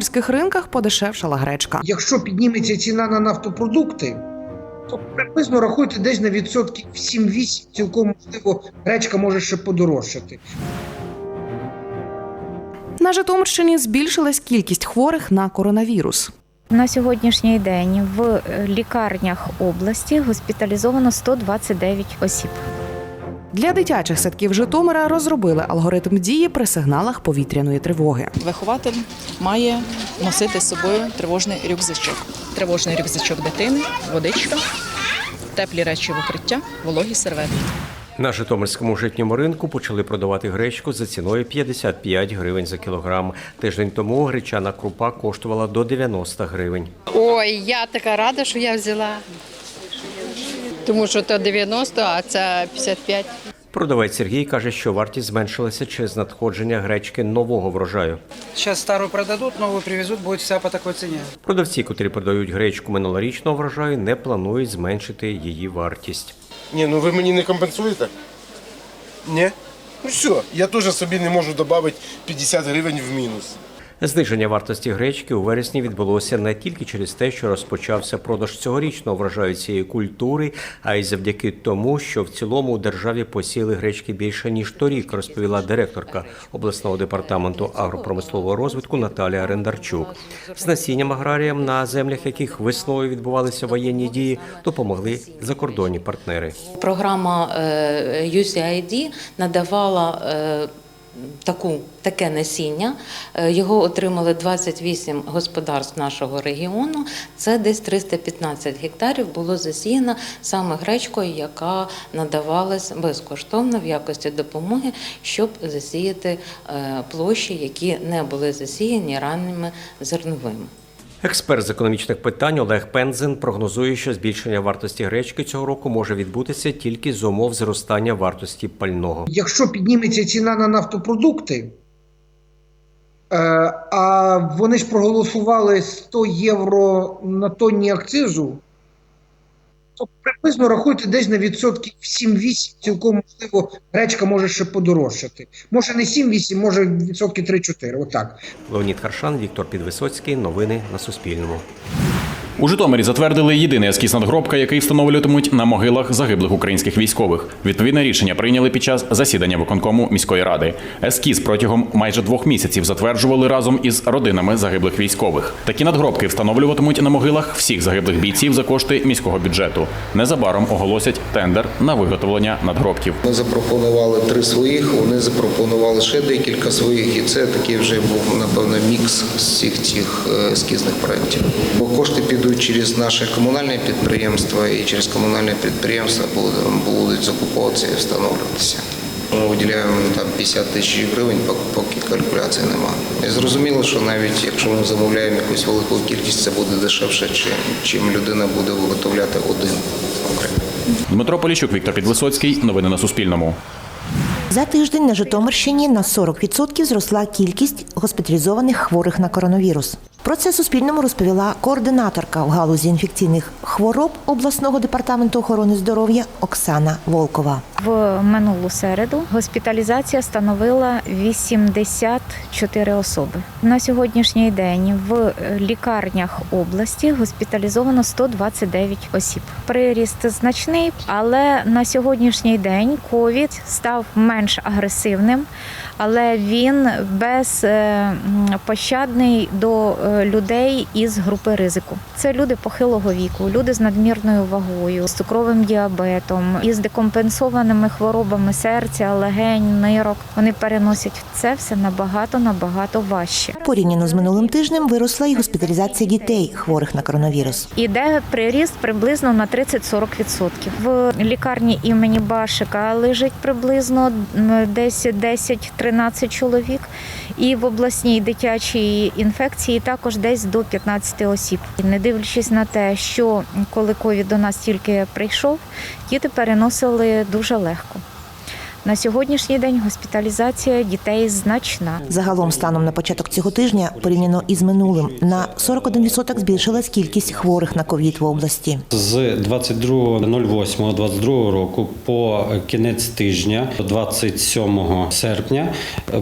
житомирських ринках подешевшала гречка. Якщо підніметься ціна на нафтопродукти, то приблизно рахуйте десь на відсотків 7-8, цілком можливо, гречка може ще подорожчати. На Житомирщині збільшилась кількість хворих на коронавірус. На сьогоднішній день в лікарнях області госпіталізовано 129 осіб. Для дитячих садків Житомира розробили алгоритм дії при сигналах повітряної тривоги. Вихователь має носити з собою тривожний рюкзачок. Тривожний рюкзачок дитини, водичка, теплі речі в укриття, вологі серветки. На Житомирському житньому ринку почали продавати гречку за ціною 55 гривень за кілограм. Тиждень тому гречана крупа коштувала до 90 гривень. Ой, я така рада, що я взяла. Тому що то 90, а це 55. Продавець Сергій каже, що вартість зменшилася через надходження гречки нового врожаю. Сейчас старую продадут, новую привезут, будет вся по такой цене. Продавці, котрі продають гречку минулорічного врожаю, не планують зменшити її вартість. Ні, ну ви мені не компенсуєте? Ні? Ну все, я теж собі не можу додати 50 гривень в мінус. Зниження вартості гречки у вересні відбулося не тільки через те, що розпочався продаж цьогорічного врожаю цієї культури, а й завдяки тому, що в цілому у державі посіли гречки більше ніж торік, розповіла директорка обласного департаменту агропромислового розвитку Наталія Рендарчук. З насінням аграріям на землях, яких весною відбувалися воєнні дії, допомогли закордонні партнери. Програма е, USAID надавала е, таку, таке насіння. Е, Його отримали 28 господарств нашого регіону. Це десь 315 гектарів було засіяно саме гречкою, яка надавалась безкоштовно в якості допомоги, щоб засіяти е, площі, які не були засіяні ранніми зерновими. Експерт з економічних питань Олег Пензен прогнозує, що збільшення вартості гречки цього року може відбутися тільки з умов зростання вартості пального. Якщо підніметься ціна на нафтопродукти, е, а вони ж проголосували 100 євро на тонні акцизу, то приблизно рахуйте десь на відсотків 7-8, цілком можливо, гречка може ще подорожчати. Може не 7-8, може відсотки 3-4, отак. Леонід Харшан, Віктор Підвисоцький. Новини на Суспільному. У Житомирі затвердили єдиний ескіз надгробка, який встановлюватимуть на могилах загиблих українських військових. Відповідне рішення прийняли під час засідання виконкому міської ради. Ескіз протягом майже двох місяців затверджували разом із родинами загиблих військових. Такі надгробки встановлюватимуть на могилах всіх загиблих бійців за кошти міського бюджету. Незабаром оголосять тендер на виготовлення надгробків. Ми запропонували три своїх, вони запропонували ще декілька своїх, і це такий вже був напевно мікс з всіх цих е, ескізних проєктів. Бо кошти підуть через наше комунальне підприємство, і через комунальне підприємство будуть- будуть закуповуватися і встановлюватися. Ми виділяємо там 50 тисяч гривень, поки калькуляції нема. І зрозуміло, що навіть якщо ми замовляємо якусь велику кількість, це буде дешевше, чим, чим людина буде виготовляти один окремо. Дмитро Поліщук, Віктор Підвисоцький. Новини на Суспільному. За тиждень на Житомирщині на 40% зросла кількість госпіталізованих хворих на коронавірус. Про це Суспільному розповіла координаторка в галузі інфекційних хвороб обласного департаменту охорони здоров'я Оксана Волкова. В минулу середу госпіталізація становила 84 особи. На сьогоднішній день в лікарнях області госпіталізовано 129 осіб. Приріст значний, але на сьогоднішній день ковід став менш агресивним, але він безпощадний до е, людей із групи ризику. Це люди похилого віку, люди з надмірною вагою, з цукровим діабетом, із декомпенсованими хворобами серця, легень, нирок. Вони переносять це все набагато набагато важче. Порівняно з минулим тижнем виросла і госпіталізація дітей, хворих на коронавірус. Іде приріст приблизно на 30-40%. В лікарні імені Башика лежить приблизно десь 10-13 чоловік, і в обласній дитячій інфекції також десь до 15 осіб. Не дивлячись на те, що коли ковід до нас тільки прийшов, діти переносили дуже легко. На сьогоднішній день госпіталізація дітей значна. Загалом, станом на початок цього тижня, порівняно із минулим, на 41% збільшилась кількість хворих на ковід в області. З 22.08.22 року по кінець тижня, 27 серпня,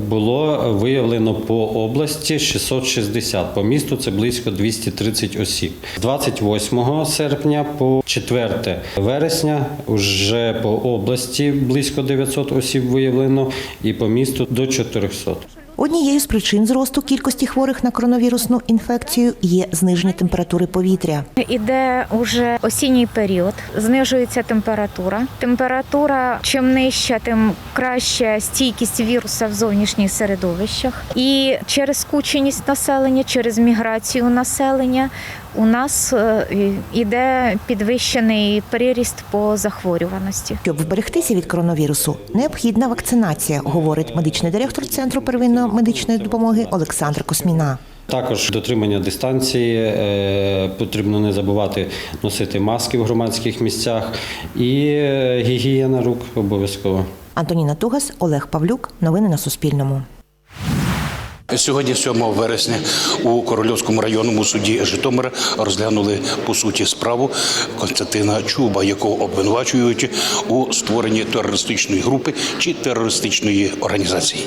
було виявлено по області 660, по місту це близько 230 осіб. З 28 серпня по 4 вересня вже по області близько 900 осіб виявлено і по місту до 400. Однією з причин зросту кількості хворих на коронавірусну інфекцію є зниження температури повітря. Іде уже осінній період, знижується температура. Температура чим нижча, тим краще стійкість віруса в зовнішніх середовищах. І через скученість населення, через міграцію населення у нас е, іде підвищений приріст по захворюваності. Щоб вберегтися від коронавірусу, необхідна вакцинація, говорить медичний директор Центру первинної медичної допомоги Олександр Косміна. Також дотримання дистанції е, потрібно не забувати носити маски в громадських місцях і е, гігієна рук обов'язково. Антоніна Тугас, Олег Павлюк. Новини на Суспільному. Сьогодні, 7 вересня, у Корольовському районному суді Житомира розглянули по суті справу Константина Чуба, якого обвинувачують у створенні терористичної групи чи терористичної організації.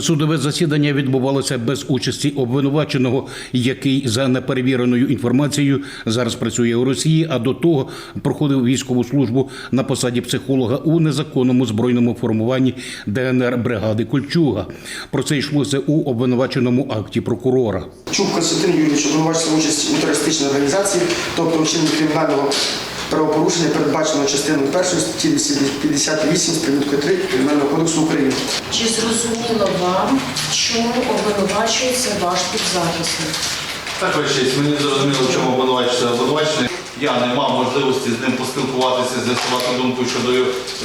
Судове засідання відбувалося без участі обвинуваченого, який за неперевіреною інформацією зараз працює у Росії, а до того проходив військову службу на посаді психолога у незаконному збройному формуванні ДНР бригади Кольчуга. Про це йшлося у обвинуваченому акті прокурора. Чуб Константин Юрійович обвинувачується участь у терористичній організації, тобто вчинення кримінального правопорушення, передбаченого частиною 1 статті 258 з приміткою 3 Кримінального кодексу України. Чи зрозуміло вам, чому обвинувачується ваш підзахисник? Так, ваша честь, мені зрозуміло, в чому обвинувачується обвинувачений. Я не мав можливості з ним поспілкуватися, з'ясувати думку щодо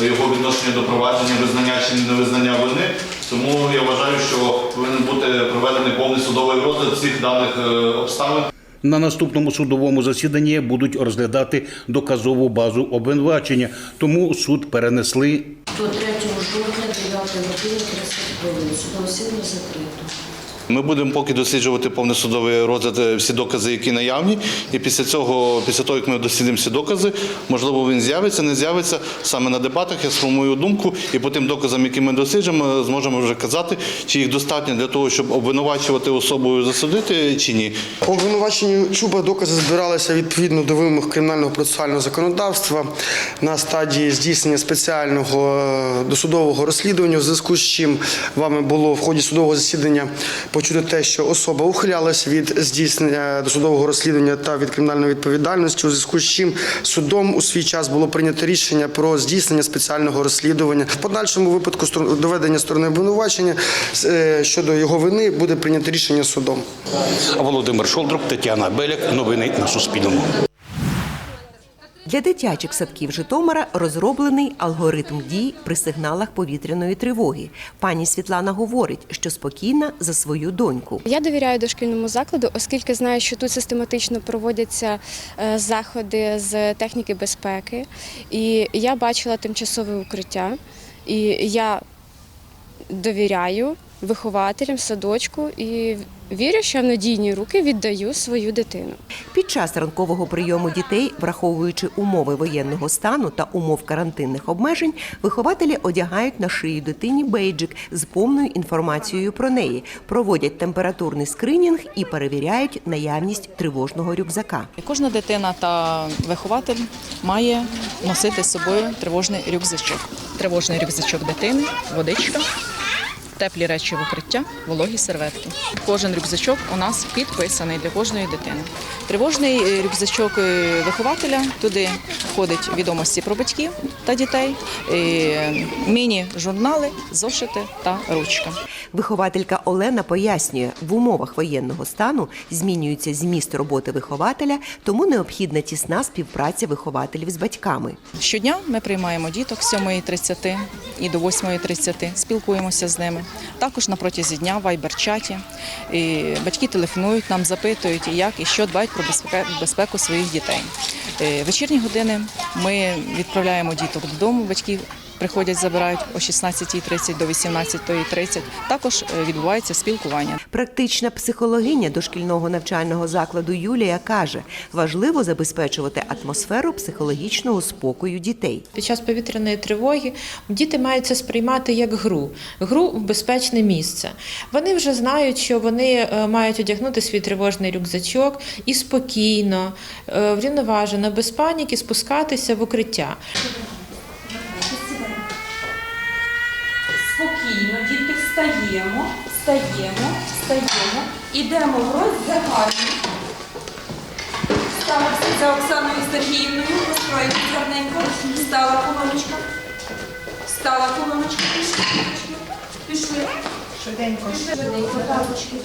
його відношення до провадження, визнання чи невизнання вини. Тому я вважаю, що повинен бути проведений повний судовий розгляд всіх даних е, обставин. На наступному судовому засіданні будуть розглядати доказову базу обвинувачення, тому суд перенесли До 3 жовтня 9 години 30 хвилин. Судове закрито. Ми будемо поки досліджувати повний судовий розгляд е, всі докази, які наявні. І після цього, після того, як ми дослідимо всі докази, можливо, він з'явиться, не з'явиться. Саме на дебатах я сформую думку, і по тим доказам, які ми досліджимо, зможемо вже казати, чи їх достатньо для того, щоб обвинувачувати особу засудити, чи ні. По обвинуваченню Чуба докази збиралися відповідно до вимог кримінального процесуального законодавства на стадії здійснення спеціального е, досудового розслідування, в зв'язку з чим вами було в ході судового засідання почути те, що особа ухилялась від здійснення досудового розслідування та від кримінальної відповідальності, у зв'язку з чим судом у свій час було прийнято рішення про здійснення спеціального розслідування. В подальшому випадку доведення сторони обвинувачення е, щодо його вини буде прийнято рішення судом. Володимир Шолдрук, Тетяна Беляк. Новини на Суспільному. Для дитячих садків Житомира розроблений алгоритм дій при сигналах повітряної тривоги. Пані Світлана говорить, що спокійна за свою доньку. Я довіряю дошкільному закладу, оскільки знаю, що тут систематично проводяться е, заходи з техніки безпеки, і я бачила тимчасове укриття, і я довіряю вихователям садочку і вірю, що в надійні руки віддаю свою дитину. Під час ранкового прийому дітей, враховуючи умови воєнного стану та умов карантинних обмежень, вихователі одягають на шию дитині бейджик з повною інформацією про неї, проводять температурний скринінг і перевіряють наявність тривожного рюкзака. Кожна дитина та вихователь має носити з собою тривожний рюкзачок. Тривожний рюкзачок дитини, водичка, теплі речі в укриття, вологі серветки. Кожен рюкзачок у нас підписаний для кожної дитини. Тривожний е, рюкзачок е, вихователя туди входить відомості про батьків та дітей, е, міні-журнали, зошити та ручка. Вихователька Олена пояснює, в умовах воєнного стану змінюється зміст роботи вихователя, тому необхідна тісна співпраця вихователів з батьками. Щодня ми приймаємо діток з 7.30 і до 8.30, спілкуємося з ними. Також на протязі дня в вайбер-чаті. Батьки телефонують нам, запитують, як і що дбають про безпеку, своїх дітей. Е, Вечірні години ми відправляємо діток додому, батьків приходять, забирають о 16.30 до 18.30. Також е, відбувається спілкування. Практична психологиня дошкільного навчального закладу Юлія каже, важливо забезпечувати атмосферу психологічного спокою дітей. Під час повітряної тривоги діти мають це сприймати як гру, гру в безпечне місце. Вони вже знають, що вони е, мають одягнути свій тривожний рюкзачок і спокійно, е, врівноважено, без паніки спускатися в укриття. Спокійно, діти, встаємо, встаємо, встаємо, ідемо в роздягальню. Стала за Оксаною Сергіївною, построїть гарненько. Стала колоночка. Стала колоночка, пішли, пішли, пішли. Швиденько. Швиденько, палочки.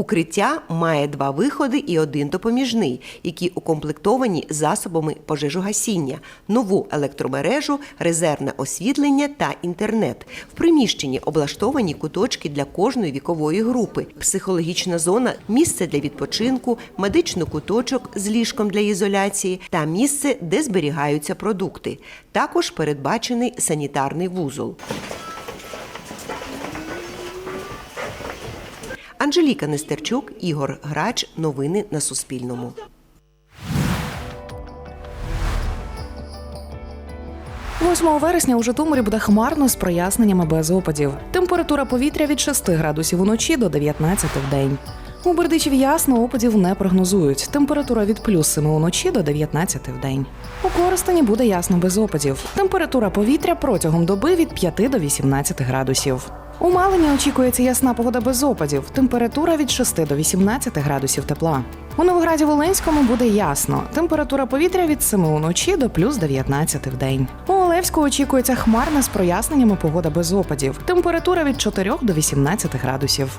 Укриття має два виходи і один допоміжний, які укомплектовані засобами пожежогасіння, нову електромережу, резервне освітлення та інтернет. В приміщенні облаштовані куточки для кожної вікової групи, психологічна зона, місце для відпочинку, медичний куточок з ліжком для ізоляції та місце, де зберігаються продукти. Також передбачений санітарний вузол. Анжеліка Нестерчук, Ігор Грач. Новини на Суспільному. Восьмого вересня у Житомирі буде хмарно з проясненнями без опадів. Температура повітря від 6 градусів уночі до 19 в день. У Бердичеві ясно опадів не прогнозують. Температура від плюс 7 уночі до 19 в день. У Коростені буде ясно без опадів. Температура повітря протягом доби від 5 до 18 градусів. У Малині очікується ясна погода без опадів. Температура від 6 до 18 градусів тепла. У Новограді Волинському буде ясно. Температура повітря від 7 уночі до плюс 19 в день. У Олевську очікується хмарна з проясненнями погода без опадів. Температура від 4 до 18 градусів.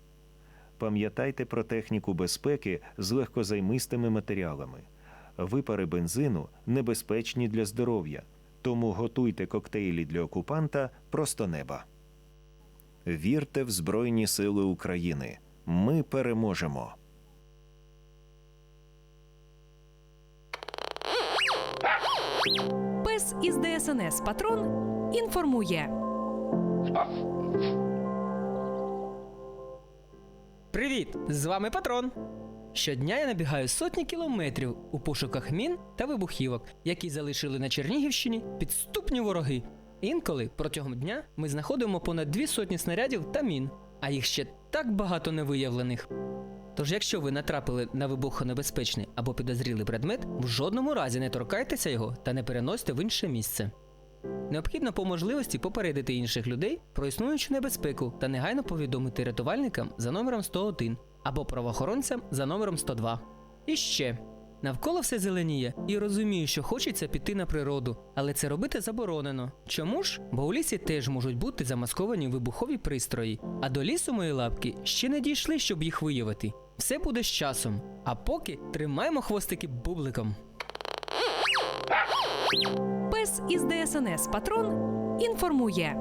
Пам'ятайте про техніку безпеки з легкозаймистими матеріалами. Випари бензину небезпечні для здоров'я, тому готуйте коктейлі для окупанта просто неба. Вірте в Збройні Сили України. Ми переможемо. Пес із ДСНС Патрон інформує. Привіт! З вами патрон. Щодня я набігаю сотні кілометрів у пошуках мін та вибухівок, які залишили на Чернігівщині підступні вороги. Інколи протягом дня ми знаходимо понад дві сотні снарядів та мін, а їх ще так багато невиявлених. Тож, якщо ви натрапили на вибухонебезпечний або підозрілий предмет, в жодному разі не торкайтеся його та не переносьте в інше місце. Необхідно по можливості попередити інших людей про існуючу небезпеку та негайно повідомити рятувальникам за номером 101 або правоохоронцям за номером 102. І ще навколо все зеленіє, і розумію, що хочеться піти на природу, але це робити заборонено. Чому ж? Бо у лісі теж можуть бути замасковані вибухові пристрої, а до лісу мої лапки ще не дійшли, щоб їх виявити. Все буде з часом. А поки тримаємо хвостики бубликом. Пес із ДСНС Патрон інформує.